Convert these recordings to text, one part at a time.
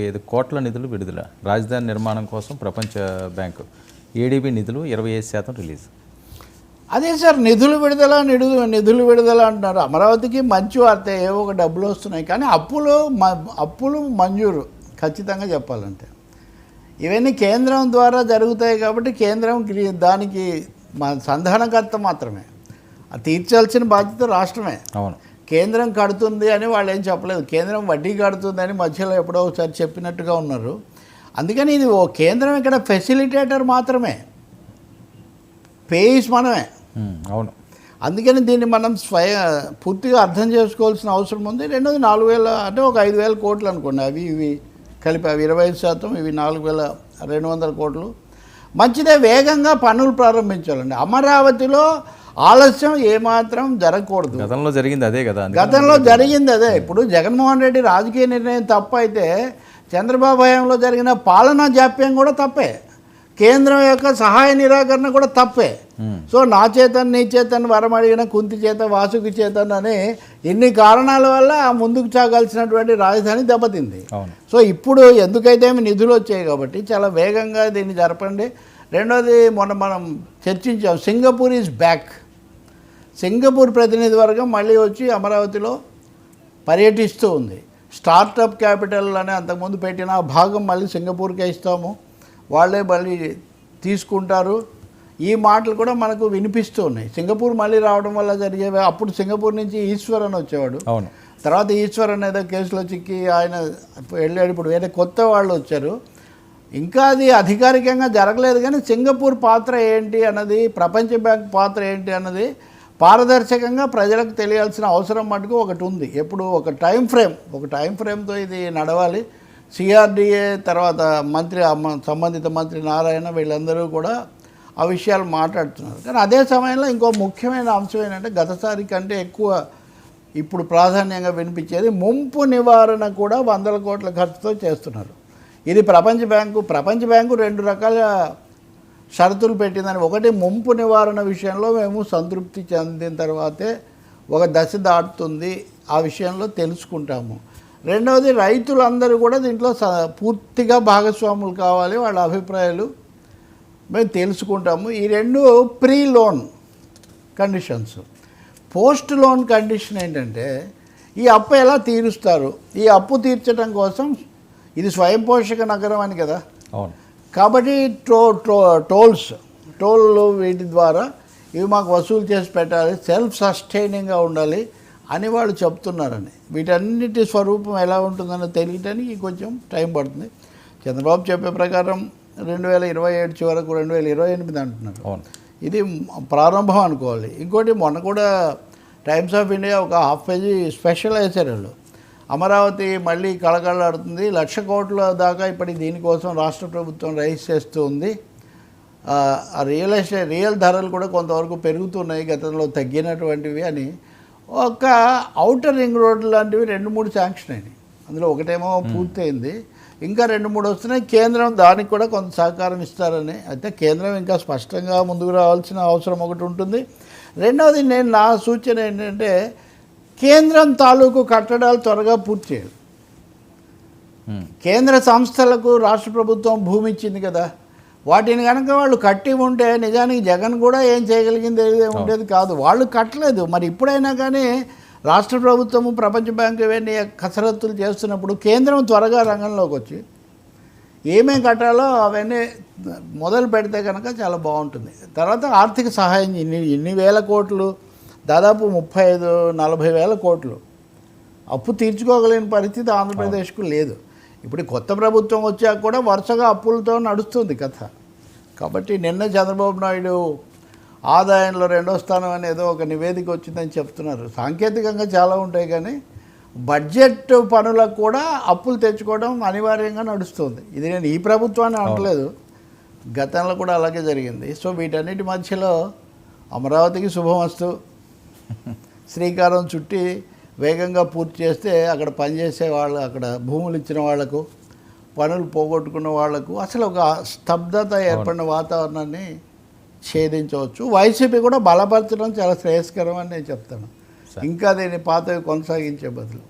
ఐదు కోట్ల నిధులు విడుదల. రాజధాని నిర్మాణం కోసం ప్రపంచ బ్యాంకు. ఏడీబీ నిధులు ఇరవై ఐదు శాతం రిలీజ్. అదే సార్ నిధులు విడుదల నిధులు నిధులు విడుదల అంటున్నారు. అమరావతికి మంచి వార్త ఏవో ఒక డబ్బులు వస్తున్నాయి కానీ అప్పులు అప్పులు మంజూరు. ఖచ్చితంగా చెప్పాలంటే. ఇవన్నీ కేంద్రం ద్వారా జరుగుతాయి కాబట్టి కేంద్రం దానికి మా సంధానకర్త మాత్రమే. తీర్చాల్సిన బాధ్యత రాష్ట్రమే. అవును. కేంద్రం కడుతుంది అని వాళ్ళు ఏం చెప్పలేదు. కేంద్రం వడ్డీ కడుతుంది అని మధ్యలో ఎప్పుడో ఒకసారి చెప్పినట్టుగా ఉన్నారు. అందుకని ఇది ఓ కేంద్రం ఇక్కడ ఫెసిలిటేటర్ మాత్రమే. పేయిస్ మనమే. అవును. అందుకని దీన్ని మనం స్వయ పూర్తిగా అర్థం చేసుకోవాల్సిన అవసరం ఉంది. రెండోది నాలుగు వేల అంటే ఒక ఐదు వేల కోట్లు అనుకోండి. అవి ఇవి కలిపి అవి ఇరవై ఐదు శాతం ఇవి నాలుగు వేల రెండు వందల కోట్లు. మంచిదే వేగంగా పనులు ప్రారంభించాలండి. అమరావతిలో ఆలస్యం ఏమాత్రం జరగకూడదు. గతంలో జరిగింది అదే కదా గతంలో జరిగింది అదే. ఇప్పుడు జగన్మోహన్ రెడ్డి రాజకీయ నిర్ణయం తప్పు అయితే చంద్రబాబు హయాంలో జరిగిన పాలనా జాప్యం కూడా తప్పే. కేంద్రం యొక్క సహాయ నిరాకరణ కూడా తప్పే. సో నా చేతన్ నీ చేతన్ వరం అడిగిన కుంతి చేత వాసుకి చేతన్ అని ఇన్ని కారణాల వల్ల ఆ ముందుకు సాగాల్సినటువంటి రాజధాని దెబ్బతింది. సో ఇప్పుడు ఎందుకైతే నిధులు వచ్చాయి కాబట్టి చాలా వేగంగా దీన్ని జరపండి. రెండోది మొన్న మనం చర్చించాం సింగపూర్ ఈజ్ బ్యాక్ సింగపూర్ ప్రతినిధి వర్గం మళ్ళీ వచ్చి అమరావతిలో పర్యటిస్తూ ఉంది. స్టార్టప్ క్యాపిటల్ అని అంతకుముందు పెట్టిన భాగం మళ్ళీ సింగపూర్కే ఇస్తాము. వాళ్ళే మళ్ళీ తీసుకుంటారు. ఈ మాటలు కూడా మనకు వినిపిస్తూ ఉన్నాయి. సింగపూర్ మళ్ళీ రావడం వల్ల జరిగేవి అప్పుడు సింగపూర్ నుంచి ఈశ్వర్ అని వచ్చేవాడు. అవును. తర్వాత ఈశ్వర్ అనేదో కేసులో చిక్కి ఆయన వెళ్ళాడు. ఇప్పుడు వేరే కొత్త వాళ్ళు వచ్చారు. ఇంకా అది అధికారికంగా జరగలేదు కానీ సింగపూర్ పాత్ర ఏంటి అన్నది ప్రపంచ బ్యాంక్ పాత్ర ఏంటి అన్నది పారదర్శకంగా ప్రజలకు తెలియాల్సిన అవసరం మటుకు ఒకటి ఉంది. ఎప్పుడు ఒక టైం ఫ్రేమ్ ఒక టైం ఫ్రేమ్తో ఇది నడవాలి. సిఆర్డిఏ తర్వాత మంత్రి సంబంధిత మంత్రి నారాయణ వీళ్ళందరూ కూడా ఆ విషయాలు మాట్లాడుతున్నారు. కానీ అదే సమయంలో ఇంకో ముఖ్యమైన అంశం ఏంటంటే గతసారి కంటే ఎక్కువ ఇప్పుడు ప్రాధాన్యంగా వినిపించేది ముంపు నివారణ కూడా వందల కోట్ల ఖర్చుతో చేస్తున్నారు. ఇది ప్రపంచ బ్యాంకు ప్రపంచ బ్యాంకు రెండు రకాల షరతులు పెట్టిందని ఒకటి ముంపు నివారణ విషయంలో మేము సంతృప్తి చెందిన తర్వాతే ఒక దశ దాటుతుంది. ఆ విషయంలో తెలుసుకుంటాము. రెండవది రైతులందరూ కూడా దీంట్లో స- పూర్తిగా భాగస్వాములు కావాలి వాళ్ళ అభిప్రాయాలు మేము తెలుసుకుంటాము. ఈ రెండు pre loan conditions. Post loan condition ఏంటంటే ఈ అప్పు ఎలా తీరుస్తారు? ఈ అప్పు తీర్చడం కోసం ఇది స్వయం పోషక నగరం అని కదా? అవును. కాబట్టి టో టో టోల్స్ టోళ్ళు వీటి ద్వారా ఇవి మాకు వసూలు చేసి పెట్టాలి సెల్ఫ్ సస్టైనింగ్గా ఉండాలి అని వాళ్ళు చెప్తున్నారని. వీటన్నిటి స్వరూపం ఎలా ఉంటుందని తెలియటానికి కొంచెం టైం పడుతుంది. చంద్రబాబు చెప్పే ప్రకారం రెండు వేల ఇరవై ఏడు చివరకు రెండు వేల ఇరవై ఎనిమిది అంటున్నారు. ఇది ప్రారంభం అనుకోవాలి. ఇంకోటి మొన్న కూడా టైమ్స్ ఆఫ్ ఇండియా ఒక హాఫ్ పేజీ స్పెషల్ వేశారు వాళ్ళు. అమరావతి మళ్ళీ కళకళలాడుతుంది. లక్ష కోట్ల దాకా ఇప్పటికి దీనికోసం రాష్ట్ర ప్రభుత్వం రైజ్ చేస్తూ ఉంది. ఆ ఆ రియల్ ఎస్టేట్ రియల్ ధరలు కూడా కొంతవరకు పెరుగుతున్నాయి. గతంలో తగ్గినటువంటివి అని. ఒక అవుటర్ రింగ్ రోడ్ లాంటివి రెండు మూడు శాంక్షన్ అయినాయి. అందులో ఒకటేమో పూర్తయింది. ఇంకా రెండు మూడు వస్తున్నాయి. కేంద్రం దానికి కూడా కొంత సహకారం ఇస్తారని. అయితే కేంద్రం ఇంకా స్పష్టంగా ముందుకు రావాల్సిన అవసరం ఒకటి ఉంటుంది. రెండవది నేను నా సూచన ఏంటంటే కేంద్రం తాలూకు కట్టడాలు త్వరగా పూర్తి చేయాలి. కేంద్ర సంస్థలకు రాష్ట్ర ప్రభుత్వం భూమి ఇచ్చింది కదా వాటిని కనుక వాళ్ళు కట్టి ఉంటే నిజానికి జగన్ కూడా ఏం చేయగలిగింది ఏది ఉండేది కాదు. వాళ్ళు కట్టలేదు. మరి ఇప్పుడైనా కానీ రాష్ట్ర ప్రభుత్వము ప్రపంచ బ్యాంకు ఇవన్నీ కసరత్తులు చేస్తున్నప్పుడు కేంద్రం త్వరగా రంగంలోకి వచ్చి ఏమేం కట్టాలో అవన్నీ మొదలు పెడితే కనుక చాలా బాగుంటుంది. తర్వాత ఆర్థిక సహాయం ఇన్ని ఇన్ని వేల కోట్లు దాదాపు ముప్పై ఐదు నలభై వేల కోట్లు. అప్పు తీర్చుకోగలిగిన పరిస్థితి ఆంధ్రప్రదేశ్కు లేదు. ఇప్పుడు కొత్త ప్రభుత్వం వచ్చాక కూడా వరుసగా అప్పులతో నడుస్తుంది కథ. కాబట్టి నిన్న చంద్రబాబు నాయుడు ఆదాయంలో రెండో స్థానం అని ఏదో ఒక నివేదిక వచ్చిందని చెప్తున్నారు. సాంకేతికంగా చాలా ఉంటాయి కానీ బడ్జెట్ పనులకు కూడా అప్పులు తెచ్చుకోవడం అనివార్యంగా నడుస్తుంది. ఇది నేను ఈ ప్రభుత్వాన్ని అనట్లేదు. గతంలో కూడా అలాగే జరిగింది. సో వీటన్నిటి మధ్యలో అమరావతికి శుభమస్తు. శ్రీకారం చుట్టి వేగంగా పూర్తి చేస్తే అక్కడ పనిచేసే వాళ్ళు అక్కడ భూములు ఇచ్చిన వాళ్ళకు పనులు పోగొట్టుకున్న వాళ్ళకు అసలు ఒక స్తబ్దత ఏర్పడిన వాతావరణాన్ని ఛేదించవచ్చు. వైసీపీ కూడా బలపరచడం చాలా శ్రేయస్కరం అని నేను చెప్తాను. ఇంకా దీన్ని పాతవి కొనసాగించే బదులు.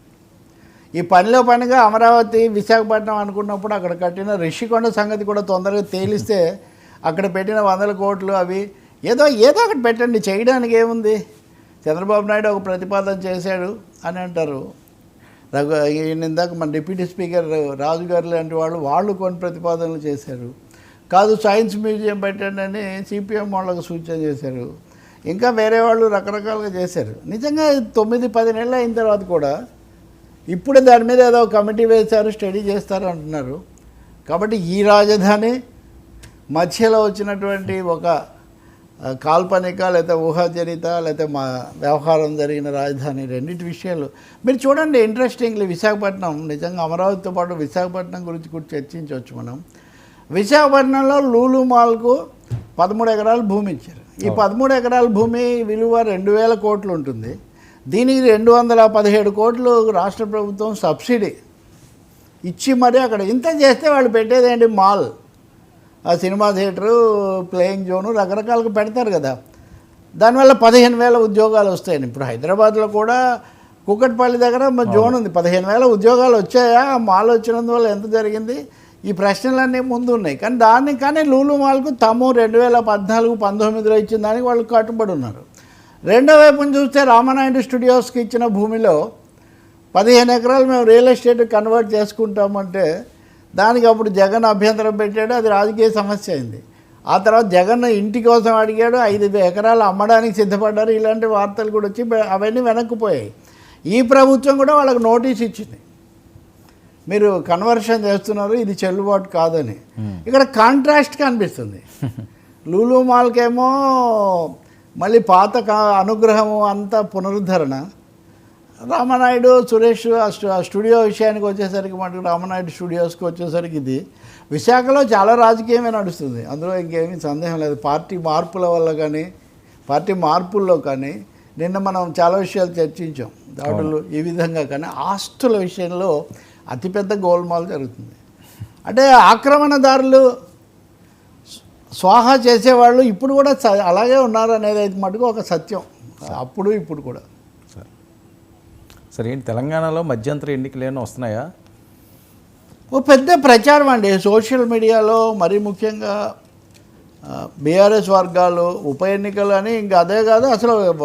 ఈ పనిలో పనిగా అమరావతి విశాఖపట్నం అనుకున్నప్పుడు అక్కడ కట్టిన రిషికొండ సంగతి కూడా తొందరగా తేలిస్తే అక్కడ పెట్టిన వందల కోట్లు అవి ఏదో ఏదో ఒకటి పెట్టండి. చేయడానికి ఏముంది? చంద్రబాబు నాయుడు ఒక ప్రతిపాదన చేశాడు అని అంటారు. రఘు ఇందాక మన డిప్యూటీ స్పీకర్ రాజు గారు లాంటి వాళ్ళు వాళ్ళు కొన్ని ప్రతిపాదనలు చేశారు. కాదు సైన్స్ మ్యూజియం పెట్టండి అని సిపిఎం వాళ్ళకు సూచన చేశారు. ఇంకా వేరే వాళ్ళు రకరకాలుగా చేశారు. నిజంగా తొమ్మిది పది నెలలు అయిన తర్వాత కూడా ఇప్పుడే దాని మీద ఏదో కమిటీ వేశారు స్టడీ చేస్తారు అంటున్నారు. కాబట్టి ఈ రాజధాని మధ్యలో వచ్చినటువంటి ఒక కాల్పనిక లేకపోతే ఊహాజనిత లేకపోతే మా వ్యవహారం జరిగిన రాజధాని రెండింటి విషయాలు. మీరు చూడండి ఇంట్రెస్టింగ్లీ విశాఖపట్నం నిజంగా అమరావతితో పాటు విశాఖపట్నం గురించి కూడా చర్చించవచ్చు మనం. విశాఖపట్నంలో లూలు మాల్కు పదమూడు ఎకరాలు భూమి ఇచ్చారు. ఈ పదమూడు ఎకరాల భూమి విలువ రెండు వేల కోట్లు ఉంటుంది. దీనికి రెండు వందల పదిహేడు కోట్లు రాష్ట్ర ప్రభుత్వం సబ్సిడీ ఇచ్చి మరి అక్కడ ఇంత చేస్తే వాళ్ళు పెట్టేదేంటి మాల్? ఆ సినిమా థియేటరు ప్లేయింగ్ జోను రకరకాలుగా పెడతారు కదా. దానివల్ల పదిహేను వేల ఉద్యోగాలు వస్తాయని. ఇప్పుడు హైదరాబాద్లో కూడా కుక్కట్పల్లి దగ్గర మా జోన్ ఉంది పదిహేను వేల ఉద్యోగాలు వచ్చాయా? ఆ మాల్ వచ్చినందువల్ల ఎంత జరిగింది? ఈ ప్రశ్నలన్నీ ముందు ఉన్నాయి. కానీ దాన్ని కానీ లూలు మాల్కు తాము రెండు వేల పద్నాలుగు పంతొమ్మిదిలో ఇచ్చిన దానికి వాళ్ళు కట్టుబడి ఉన్నారు. రెండో వైపున చూస్తే రామనాయుడు స్టూడియోస్కి ఇచ్చిన భూమిలో పదిహేను ఎకరాలు మేము రియల్ ఎస్టేట్ కన్వర్ట్ చేసుకుంటామంటే దానికి అప్పుడు జగన్ అభ్యంతరం పెట్టాడు అది రాజకీయ సమస్య అయింది. ఆ తర్వాత జగన్ ఇంటి కోసం అడిగాడు ఐదు ఎకరాలు అమ్మడానికి సిద్ధపడ్డారు ఇలాంటి వార్తలు కూడా వచ్చి అవన్నీ వెనక్కిపోయాయి. ఈ ప్రభుత్వం కూడా వాళ్ళకి నోటీస్ ఇచ్చింది. మీరు కన్వర్షన్ చేస్తున్నారు ఇది చెల్లుబాటు కాదని. ఇక్కడ కాంట్రాస్ట్ కనిపిస్తుంది. లూలు మాల్కేమో మళ్ళీ పాత అనుగ్రహము అంతా పునరుద్ధరణ. రామనాయుడు సురేష్ ఆ స్టూడియో విషయానికి వచ్చేసరికి మటుకు రామనాయుడు స్టూడియోస్కి వచ్చేసరికి ఇది విశాఖలో చాలా రాజకీయమే నడుస్తుంది. అందులో ఇంకేమీ సందేహం లేదు. పార్టీ మార్పుల వల్ల కానీ పార్టీ మార్పుల్లో కానీ నిన్న మనం చాలా విషయాలు చర్చించాం. దాడులు ఈ విధంగా కానీ ఆస్తుల విషయంలో అతిపెద్ద గోల్మాల్ జరుగుతుంది. అంటే ఆక్రమణదారులు స్వాహా చేసేవాళ్ళు ఇప్పుడు కూడా అలాగే ఉన్నారు అనేది అయితే మటుకు ఒక సత్యం. అప్పుడు ఇప్పుడు కూడా. సరే ఏంటి తెలంగాణలో మధ్యంతర ఎన్నికలు ఏమైనా వస్తున్నాయా? ఓ పెద్ద ప్రచారం అండి. సోషల్ మీడియాలో మరీ ముఖ్యంగా బీఆర్ఎస్ వర్గాలు ఉప ఎన్నికలు అని ఇంకా అదే కాదు అసలు